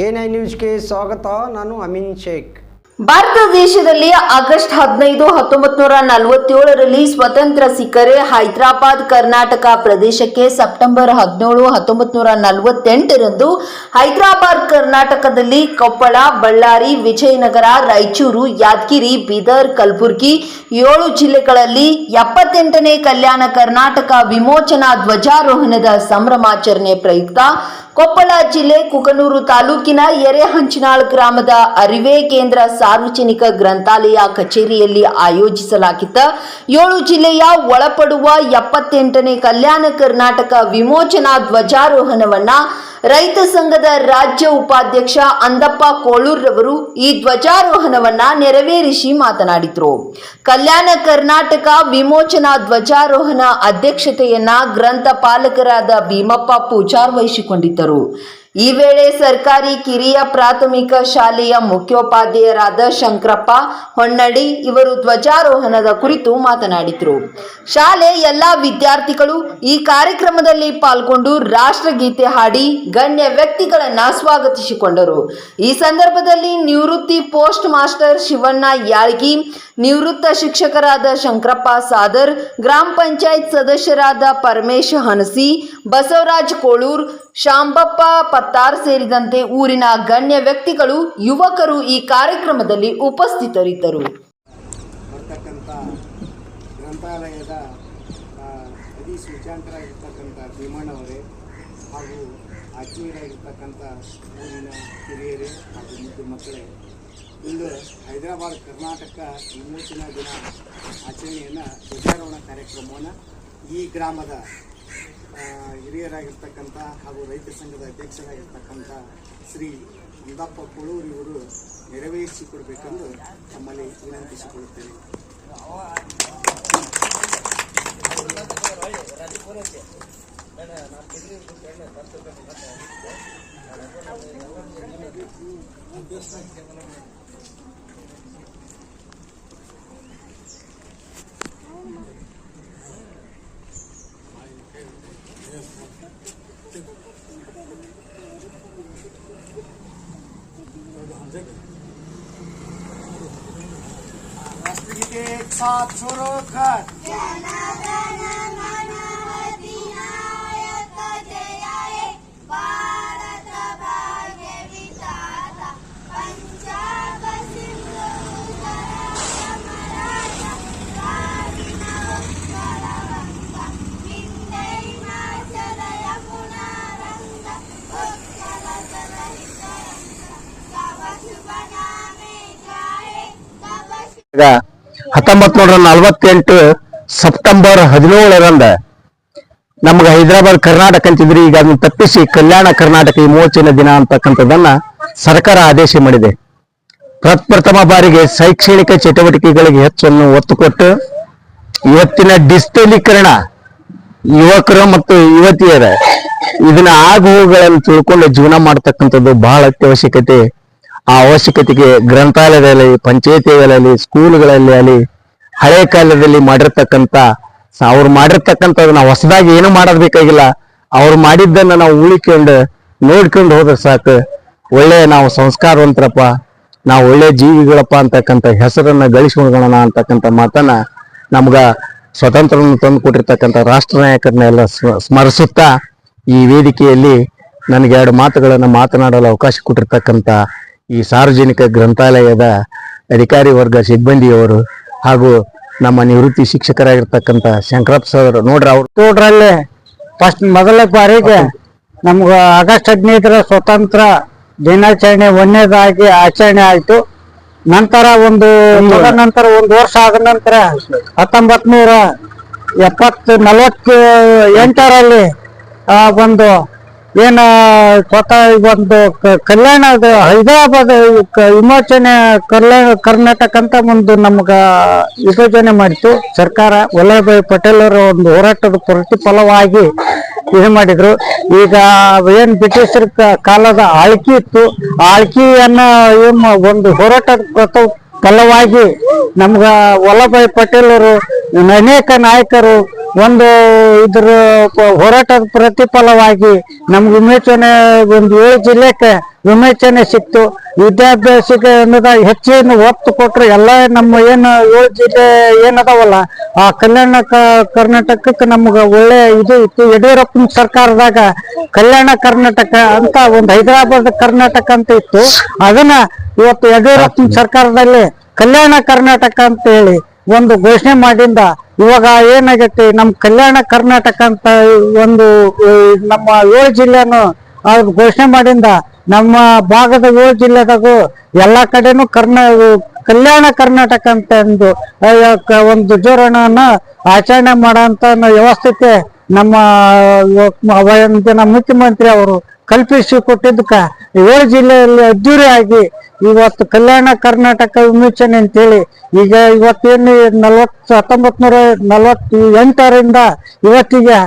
I ನ್ಯೂಸ್ಗೆ ಸ್ವಾಗತ, ನಾನು ಅಮಿನ್ ಶೇಖ್. ಭಾರತ ದೇಶದಲ್ಲಿ ಆಗಸ್ಟ್ ಹದಿನೈದು ಹತ್ತೊಂಬತ್ ನೂರ ನಲವತ್ತೇಳರಲ್ಲಿ ಸ್ವತಂತ್ರ ಸಿಕ್ಕರೆ ಹೈದರಾಬಾದ್, ಕರ್ನಾಟಕ ಪ್ರದೇಶಕ್ಕೆ ಸೆಪ್ಟೆಂಬರ್ ಹದಿನೇಳು ಹತ್ತೊಂಬತ್ ನೂರ ನಲವತ್ತೆಂಟರಂದು ಹೈದರಾಬಾದ್, ಕರ್ನಾಟಕದಲ್ಲಿ ಕೊಪ್ಪಳ, ಬಳ್ಳಾರಿ, ವಿಜಯನಗರ, ರಾಯಚೂರು, ಯಾದಗಿರಿ, ಬೀದರ್, ಕಲಬುರಗಿ ಏಳು ಜಿಲ್ಲೆಗಳಲ್ಲಿ ಎಪ್ಪತ್ತೆಂಟನೇ ಕಲ್ಯಾಣ ಕರ್ನಾಟಕ ವಿಮೋಚನಾ ಧ್ವಜಾರೋಹಣದ ಸಂಭ್ರಮಾಚರಣೆ ಪ್ರಯುಕ್ತ ಕೊಪ್ಪಳ ಜಿಲ್ಲೆ ಕುಕನೂರು ತಾಲೂಕಿನ ಎರೆಹಂಚನಾಳ್ ಗ್ರಾಮದ ಅರಿವೆ ಕೇಂದ್ರ ಸಾರ್ವಜನಿಕ ಗ್ರಂಥಾಲಯ ಕಚೇರಿಯಲ್ಲಿ ಆಯೋಜಿಸಲಾಗಿದ್ದ ಏಳು ಜಿಲ್ಲೆಯ ಒಳಪಡುವ ಎಪ್ಪತ್ತೆಂಟನೇ ಕಲ್ಯಾಣ ಕರ್ನಾಟಕ ವಿಮೋಚನಾ ಧ್ವಜಾರೋಹಣವನ್ನ ರೈತ ಸಂಘದ ರಾಜ್ಯ ಉಪಾಧ್ಯಕ್ಷ ಅಂದಪ್ಪ ಕೋಳೂರ್ರವರು ಈ ಧ್ವಜಾರೋಹಣವನ್ನ ನೆರವೇರಿಸಿ ಮಾತನಾಡಿದರು. ಕಲ್ಯಾಣ ಕರ್ನಾಟಕ ವಿಮೋಚನಾ ಧ್ವಜಾರೋಹಣ ಅಧ್ಯಕ್ಷತೆಯನ್ನ ಗ್ರಂಥ ಪಾಲಕರಾದ ಭೀಮಪ್ಪ ಪೂಜಾರ್ ವಹಿಸಿಕೊಂಡಿದ್ದರು. ಈ ವೇಳೆ ಸರ್ಕಾರಿ ಕಿರಿಯ ಪ್ರಾಥಮಿಕ ಶಾಲೆಯ ಮುಖ್ಯೋಪಾಧ್ಯಾಯರಾದ ಶಂಕರಪ್ಪ ಹೊನ್ನಡಿ ಇವರು ಧ್ವಜಾರೋಹಣದ ಕುರಿತು ಮಾತನಾಡಿದರು. ಶಾಲೆ ಎಲ್ಲ ವಿದ್ಯಾರ್ಥಿಗಳು ಈ ಕಾರ್ಯಕ್ರಮದಲ್ಲಿ ಪಾಲ್ಗೊಂಡು ರಾಷ್ಟ್ರಗೀತೆ ಹಾಡಿ ಗಣ್ಯ ವ್ಯಕ್ತಿಗಳನ್ನ ಸ್ವಾಗತಿಸಿಕೊಂಡರು. ಈ ಸಂದರ್ಭದಲ್ಲಿ ನಿವೃತ್ತಿ ಪೋಸ್ಟ್ ಮಾಸ್ಟರ್ ಶಿವಣ್ಣ ಯಾಳ್ಗಿ, ನಿವೃತ್ತ ಶಿಕ್ಷಕರಾದ ಶಂಕರಪ್ಪ ಸಾದರ್, ಗ್ರಾಮ ಪಂಚಾಯತ್ ಸದಸ್ಯರಾದ ಪರಮೇಶ್ ಹನಸಿ, ಬಸವರಾಜ್ ಕೋಳೂರ್ ಶಾಂಬಪ್ಪ ಪತ್ತಾರ್ ಸೇರಿದಂತೆ ಊರಿನ ಗಣ್ಯ ವ್ಯಕ್ತಿಗಳು, ಯುವಕರು ಈ ಕಾರ್ಯಕ್ರಮದಲ್ಲಿ ಉಪಸ್ಥಿತರಿದ್ದರು. ಬರ್ತಕ್ಕಂಥ ಗ್ರಂಥಾಲಯದ ಅತಿ ಅಧಿಸೂಚಾಂತರಾಗಿರ್ತಕ್ಕಂಥ ಭೀಮಣ್ಣವರೇ ಹಾಗೂ ಆತ್ಮೀಯರಾಗಿರ್ತಕ್ಕಂಥ ಊರಿನ ಹಿರಿಯರೇ ಹಾಗೂ ಮುದ್ದು ಮಕ್ಕಳೇ, ಇಂದು ಹೈದರಾಬಾದ್, ಕರ್ನಾಟಕ ವಿಮೋಚನಾ ದಿನ ಆಚರಣೆಯನ್ನು ಧ್ವಜಾರೋಹಣ ಕಾರ್ಯಕ್ರಮವನ್ನು ಈ ಗ್ರಾಮದ ಹಿರಿಯರಾಗಿರ್ತಕ್ಕಂಥ ಹಾಗೂ ರೈತ ಸಂಘದ ಅಧ್ಯಕ್ಷರಾಗಿರ್ತಕ್ಕಂಥ ಶ್ರೀ ಅಂದಪ್ಪ ಕುಳೂರು ಇವರು ನೆರವೇರಿಸಿಕೊಡ್ಬೇಕೆಂದು ತಮ್ಮಲ್ಲಿ ವಿನಂತಿಸಿಕೊಳ್ಳುತ್ತೇನೆ. સાત છોરો ઘર Yeah. ಹತ್ತೊಂಬತ್ ನೂರ ನಲವತ್ತೆಂಟು ಸೆಪ್ಟೆಂಬರ್ ಹದಿನೇಳರಂದ ನಮ್ಗೆ ಹೈದರಾಬಾದ್ ಕರ್ನಾಟಕ ಅಂತಿದ್ರಿ, ಈಗ ಅದನ್ನ ತಪ್ಪಿಸಿ ಕಲ್ಯಾಣ ಕರ್ನಾಟಕ ವಿಮೋಚನೆ ದಿನ ಅಂತಕ್ಕಂಥದ್ದನ್ನ ಸರ್ಕಾರ ಆದೇಶ ಮಾಡಿದೆ. ಪ್ರಪ್ರಥಮ ಬಾರಿಗೆ ಶೈಕ್ಷಣಿಕ ಚಟುವಟಿಕೆಗಳಿಗೆ ಹೆಚ್ಚನ್ನು ಒತ್ತು ಕೊಟ್ಟು ಇವತ್ತಿನ ಡಿಜಿಟಲೀಕರಣ ಯುವಕರು ಮತ್ತು ಯುವತಿಯರ ಇದನ್ನ ಆಗುವುಗಳನ್ನು ತಿಳ್ಕೊಂಡು ಜೀವನ ಮಾಡ್ತಕ್ಕಂಥದ್ದು ಬಹಳ ಅತ್ಯವಶ್ಯಕತೆ. ಆ ಅವಶ್ಯಕತೆಗೆ ಗ್ರಂಥಾಲಯದಲ್ಲಿ ಪಂಚಾಯತಿಗಳಲ್ಲಿ, ಸ್ಕೂಲ್ಗಳಲ್ಲಿ ಅಲ್ಲಿ ಹಳೆ ಕಾಲದಲ್ಲಿ ಮಾಡಿರ್ತಕ್ಕಂಥ ಅವ್ರು ಮಾಡಿರ್ತಕ್ಕಂಥದ್ದು ನಾವು ಹೊಸದಾಗಿ ಏನು ಮಾಡೋದ್ ಬೇಕಾಗಿಲ್ಲ ಅವ್ರು ಮಾಡಿದ್ದನ್ನ ನಾವು ಉಳಿಕೊಂಡು, ನೋಡ್ಕೊಂಡು ಹೋದ್ರೆ ಸಾಕು. ಒಳ್ಳೆ ನಾವು ಸಂಸ್ಕಾರವಂತರಪ್ಪ, ನಾವು ಒಳ್ಳೆ ಜೀವಿಗಳಪ್ಪ ಅಂತಕ್ಕಂಥ ಹೆಸರನ್ನ ಗಳಿಸ್ಕೊಳ್ಳೋಣ ಅಂತಕ್ಕಂಥ ಮಾತನ್ನ ನಮ್ಗ ಸ್ವತಂತ್ರವನ್ನು ತಂದು ಕೊಟ್ಟಿರ್ತಕ್ಕಂಥ ರಾಷ್ಟ್ರ ನಾಯಕರನ್ನೆಲ್ಲ ಸ್ಮ- ಸ್ಮರಿಸುತ್ತಾ ಈ ವೇದಿಕೆಯಲ್ಲಿ ನನಗೆ ಎರಡು ಮಾತುಗಳನ್ನು ಮಾತನಾಡಲು ಅವಕಾಶ ಕೊಟ್ಟಿರ್ತಕ್ಕಂಥ ಈ ಸಾರ್ವಜನಿಕ ಗ್ರಂಥಾಲಯದ ಅಧಿಕಾರಿ ವರ್ಗ ಸಿಬ್ಬಂದಿಯವರು ಹಾಗೂ ನಮ್ಮ ನಿವೃತ್ತಿ ಶಿಕ್ಷಕರಾಗಿರ್ತಕ್ಕಂಥ ಶಂಕರಪ್ಪ ಸರ್ ನೋಡ್ರಿ ಅವ್ರು. ನೋಡ್ರಲ್ಲಿ ಫಸ್ಟ್ ಮೊದಲ ಬಾರಿಗೆ ನಮ್ಗೆ ಆಗಸ್ಟ್ ಹದಿನೈದರ ಸ್ವತಂತ್ರ ದಿನಾಚರಣೆ ಒಂದನೇದಾಗಿ ಆಚರಣೆ ಆಯ್ತು. ನಂತರ ಒಂದು ನಂತರ ಒಂದು ವರ್ಷ ಆದ ನಂತರ ಹತ್ತೊಂಬತ್ ನೂರ ಎಪ್ಪತ್ ನಲವತ್ತ ಎಂಟರಲ್ಲಿ ಆ ಒಂದು ಏನ ಸ್ವತಃ ಒಂದು ಕಲ್ಯಾಣದ ಹೈದರಾಬಾದ್ ವಿಮೋಚನೆ ಕಲ್ಯಾಣ ಕರ್ನಾಟಕ ಅಂತ ಒಂದು ನಮ್ಗೆ ವಿಭಜನೆ ಮಾಡಿತು ಸರ್ಕಾರ ವಲ್ಲಭಾಯಿ ಪಟೇಲ್ ಅವರ ಒಂದು ಹೋರಾಟದ ಪ್ರತಿಫಲವಾಗಿ ಇದು ಮಾಡಿದ್ರು. ಈಗ ಏನು ಬ್ರಿಟಿಷರ ಕಾಲದ ಆಳ್ಕಿ ಇತ್ತು. ಆಳ್ಕಿಯನ್ನ ಏನು ಒಂದು ಹೋರಾಟದ ಪ್ರತ- ಫಲವಾಗಿ ನಮ್ಗ ವಲ್ಲಭಾಯಿ ಪಟೇಲರು ಅನೇಕ ನಾಯಕರು ಒಂದು ಇದ್ರ ಹೋರಾಟದ ಪ್ರತಿಫಲವಾಗಿ ನಮ್ಗೆ ವಿಮೋಚನೆ ಒಂದು ಏಳು ಜಿಲ್ಲೆಕ್ಕೆ ವಿಮೋಚನೆ ಸಿಕ್ತು. ವಿದ್ಯಾಭ್ಯಾಸಕ್ಕೆ ಅನ್ನೋದ ಹೆಚ್ಚಿನ ಒತ್ತು ಕೊಟ್ಟರೆ ಎಲ್ಲ ನಮ್ಮ ಏನು ಏಳು ಜಿಲ್ಲೆ ಏನದಾವಲ್ಲ ಆ ಕಲ್ಯಾಣ ಕರ್ನಾಟಕಕ್ಕೆ ನಮ್ಗೆ ಒಳ್ಳೆ ಇದು ಇತ್ತು. ಯಡಿಯೂರಪ್ಪನ ಸರ್ಕಾರದಾಗ ಕಲ್ಯಾಣ ಕರ್ನಾಟಕ ಅಂತ ಒಂದು ಹೈದರಾಬಾದ್ ಕರ್ನಾಟಕ ಅಂತ ಇತ್ತು. ಅದನ್ನ ಇವತ್ತು ಯಡಿಯೂರಪ್ಪನ ಸರ್ಕಾರದಲ್ಲಿ ಕಲ್ಯಾಣ ಕರ್ನಾಟಕ ಅಂತ ಹೇಳಿ ಒಂದು ಘೋಷಣೆ ಮಾಡಿಂದ ಇವಾಗ ಏನಾಗೈತಿ ನಮ್ಮ ಕಲ್ಯಾಣ ಕರ್ನಾಟಕ ಅಂತ ಒಂದು ನಮ್ಮ ಏಳು ಜಿಲ್ಲೆನು ಅವ್ರು ಘೋಷಣೆ ಮಾಡಿಂದ ನಮ್ಮ ಭಾಗದ ಏಳು ಜಿಲ್ಲೆದಾಗು ಎಲ್ಲಾ ಕಡೆನೂ ಕರ್ನಾ, ಕಲ್ಯಾಣ ಕರ್ನಾಟಕ ಅಂತ ಒಂದು ಒಂದು ಜೋರಣವನ್ನ ಆಚರಣೆ ಮಾಡುವಂತ ವ್ಯವಸ್ಥೆ ನಮ್ಮ ಅವತ್ತಿನ ಮುಖ್ಯಮಂತ್ರಿ ಅವರು ಕಲ್ಪಿಸಿ ಕೊಟ್ಟಿದ್ದಕ್ಕ. ಏಳು ಜಿಲ್ಲೆಯಲ್ಲಿ ಅದ್ದೂರಿ ಆಗಿ ಇವತ್ತು ಕಲ್ಯಾಣ ಕರ್ನಾಟಕ ವಿಮೋಚನೆ ಅಂತೇಳಿ ಈಗ ಇವತ್ತೇನು ನಲ್ವತ್ತು ಹತ್ತೊಂಬತ್ ನೂರ ನಲ್ವತ್ತು ಎಂಟರಿಂದ ಇವತ್ತಿಗೆ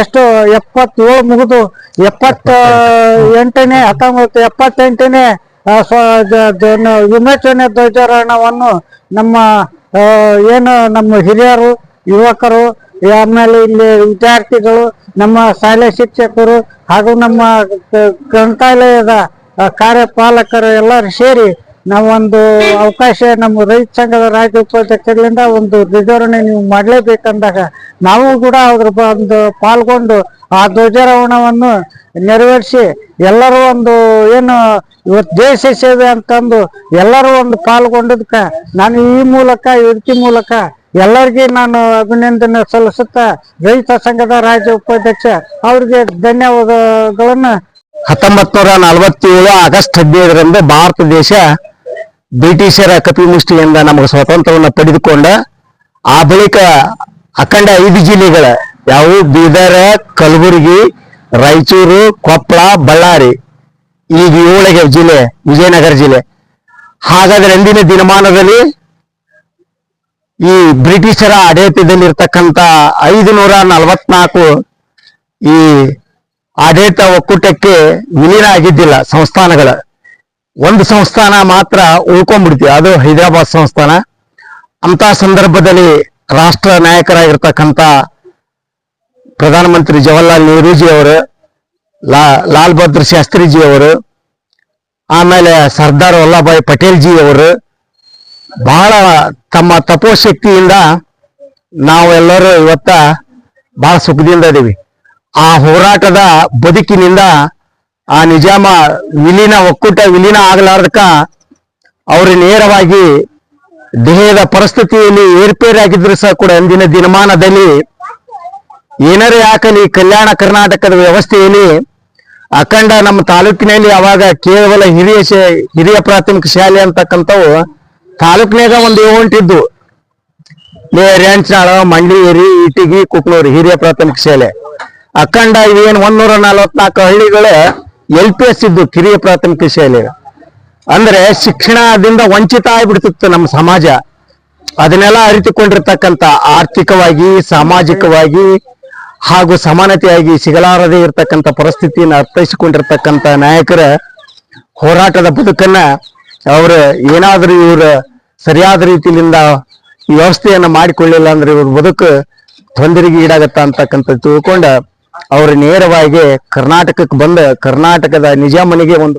ಎಷ್ಟು, ಎಪ್ಪತ್ತೇಳು ಮುಗಿದು ಎಪ್ಪತ್ತ ಎಂಟನೇ, ಹತ್ತೊಂಬತ್ತು ಎಪ್ಪತ್ತೆಂಟನೇ ವಿಮೋಚನೆ ಧ್ವಜಾರೋಹಣವನ್ನು ನಮ್ಮ ಏನು, ನಮ್ಮ ಹಿರಿಯರು, ಯುವಕರು ಆಮೇಲೆ ಇಲ್ಲಿ ವಿದ್ಯಾರ್ಥಿಗಳು, ನಮ್ಮ ಶಾಲೆ ಶಿಕ್ಷಕರು ಹಾಗೂ ನಮ್ಮ ಗ್ರಂಥಾಲಯದ ಕಾರ್ಯಪಾಲಕರು ಎಲ್ಲರೂ ಸೇರಿ ನಾವೊಂದು ಅವಕಾಶ ನಮ್ಮ ರೈತ ಸಂಘದ ರಾಜ್ಯ ಉಪಾಧ್ಯಕ್ಷರಿಂದ ಒಂದು ಧ್ವಜಾರೋಹಣೆ ನೀವು ಮಾಡಲೇಬೇಕಂದಾಗ ನಾವು ಕೂಡ ಅದ್ರ ಒಂದು ಪಾಲ್ಗೊಂಡು ಆ ಧ್ವಜಾರೋಹಣವನ್ನು ನೆರವೇರಿಸಿ ಎಲ್ಲರೂ ಒಂದು ಏನು ಇವತ್ತು ದೇಶ ಸೇವೆ ಅಂತಂದು ಎಲ್ಲರೂ ಒಂದು ಪಾಲ್ಗೊಂಡಿದ್ದಕ್ಕೆ ನಾನು ಈ ಮೂಲಕ ಈ ಮೂಲಕ ಎಲ್ಲರಿಗೆ ನಾನು ಅಭಿನಂದನೆ ಸಲ್ಲಿಸುತ್ತಾ ರೈತ ಸಂಘದ ರಾಜ್ಯ ಉಪಾಧ್ಯಕ್ಷ ಅವ್ರಿಗೆ ಧನ್ಯವಾದಗಳನ್ನ ಹತ್ತೊಂಬತ್ ನೂರ ನಲವತ್ತೇಳು ಆಗಸ್ಟ್ ಹದಿನೈದರಂದು ಭಾರತ ದೇಶ ಬ್ರಿಟಿಷರ ಕಪಿಮುಷ್ಟಿಯಿಂದ ನಮಗೆ ಸ್ವಾತಂತ್ರ್ಯವನ್ನು ಪಡೆದುಕೊಂಡ ಆ ಬಳಿಕ ಅಖಂಡ ಐದು ಜಿಲ್ಲೆಗಳ ಯಾವುವು? ಬೀದರ್, ಕಲಬುರಗಿ, ರಾಯಚೂರು ಕೊಪ್ಪಳ ಬಳ್ಳಾರಿ ಈಗ ಏಳಿಗೆ ಜಿಲ್ಲೆ, ವಿಜಯನಗರ ಜಿಲ್ಲೆ. ಹಾಗಾದ್ರೆ ಅಂದಿನ ದಿನಮಾನದಲ್ಲಿ ಈ ಬ್ರಿಟಿಷರ ಆಡಳಿತದಲ್ಲಿರ್ತಕ್ಕಂಥ ಐದು ನೂರ ನಲವತ್ನಾಲ್ಕು ಈ ಆಡಳಿತ ಒಕ್ಕೂಟಕ್ಕೆ ವಿಲೀನ ಆಗಿದ್ದಿಲ್ಲ ಸಂಸ್ಥಾನಗಳ. ಒಂದು ಸಂಸ್ಥಾನ ಮಾತ್ರ ಉಳ್ಕೊಂಡ್ಬಿಡ್ತೀವಿ. ಅದು ಹೈದರಾಬಾದ್ ಸಂಸ್ಥಾನ. ಅಂತ ಸಂದರ್ಭದಲ್ಲಿ ರಾಷ್ಟ್ರ ನಾಯಕರಾಗಿರ್ತಕ್ಕಂಥ ಪ್ರಧಾನಮಂತ್ರಿ ಜವಾಹರ್ಲಾಲ್ ನೆಹರೂಜಿ ಅವರು, ಲಾ, ಲಾಲ್ ಬಹದ್ದೂರ್ ಶಾಸ್ತ್ರಿಜಿ ಅವರು, ಆಮೇಲೆ ಸರ್ದಾರ್ ವಲ್ಲಭಾಯ್ ಪಟೇಲ್ ಜಿ ಅವರು, ಬಹಳ ತಮ್ಮ ತಪೋಶಕ್ತಿಯಿಂದ ನಾವೆಲ್ಲರೂ ಇವತ್ತ ಬಹಳ ಸುಖದಿಂದ ಇದ್ದೀವಿ ಆ ಹೋರಾಟದ ಬದುಕಿನಿಂದ ಆ ನಿಜಾಮ ವಿಲೀನ ಒಕ್ಕೂಟ ವಿಲೀನ ಆಗಲಾರ್ದಕ್ಕ ಅವರು ನೇರವಾಗಿ ದೇಹದ ಪರಿಸ್ಥಿತಿಯಲ್ಲಿ ಏರ್ಪೇರಾಗಿದ್ರು ಸಹ ಕೂಡ ಅಂದಿನ ದಿನಮಾನದಲ್ಲಿ ಏನಾರು ಯಾಕಲಿ ಕಲ್ಯಾಣ ಕರ್ನಾಟಕದ ವ್ಯವಸ್ಥೆಯಲ್ಲಿ ಅಖಂಡ ನಮ್ಮ ತಾಲೂಕಿನಲ್ಲಿ ಅವಾಗ ಕೇವಲ ಹಿರಿಯ ಹಿರಿಯ ಪ್ರಾಥಮಿಕ ಶಾಲೆ ಅಂತಕ್ಕಂಥವು ತಾಲೂಕಿನಾಗ ಒಂದು ಏಳೆಂಟಿದ್ದು ಮಂಡಿ ಮಂಡ್ಲೇರಿ ಇಟಿಗಿ, ಕುಕ್ನೂರು ಹಿರಿಯ ಪ್ರಾಥಮಿಕ ಶಾಲೆ. ಅಖಂಡ ಏನು ಒಂದೂರ ನಲವತ್ನಾಲ್ಕು ಹಳ್ಳಿಗಳು ಎಲ್ ಪಿ ಎಸ್ ಇದ್ದು ಕಿರಿಯ ಪ್ರಾಥಮಿಕ ಶಾಲೆ ಅಂದ್ರೆ ಶಿಕ್ಷಣದಿಂದ ವಂಚಿತ ಆಗ್ಬಿಡ್ತಿತ್ತು ನಮ್ಮ ಸಮಾಜ. ಅದನ್ನೆಲ್ಲ ಅರಿತುಕೊಂಡಿರ್ತಕ್ಕಂಥ ಆರ್ಥಿಕವಾಗಿ, ಸಾಮಾಜಿಕವಾಗಿ ಹಾಗೂ ಸಮಾನತೆಯಾಗಿ ಸಿಗಲಾರದೇ ಇರತಕ್ಕಂಥ ಪರಿಸ್ಥಿತಿಯನ್ನು ಅರ್ಥೈಸಿಕೊಂಡಿರ್ತಕ್ಕಂಥ ನಾಯಕರ ಹೋರಾಟದ ಬದುಕನ್ನ ಅವರು ಏನಾದರೂ ಇವರು ಸರಿಯಾದ ರೀತಿಯಿಂದ ವ್ಯವಸ್ಥೆಯನ್ನ ಮಾಡಿಕೊಳ್ಳಿಲ್ಲ ಅಂದ್ರೆ ಇವ್ರ ಬದುಕು ತೊಂದರೆಗೆ ಈಡಾಗತ್ತ ಅಂತಕ್ಕಂಥ ತಿಳ್ಕೊಂಡ ಅವರು ನೇರವಾಗಿ ಕರ್ನಾಟಕಕ್ಕೆ ಬಂದು ಕರ್ನಾಟಕದ ನಿಜಾಮನಿಗೆ ಒಂದು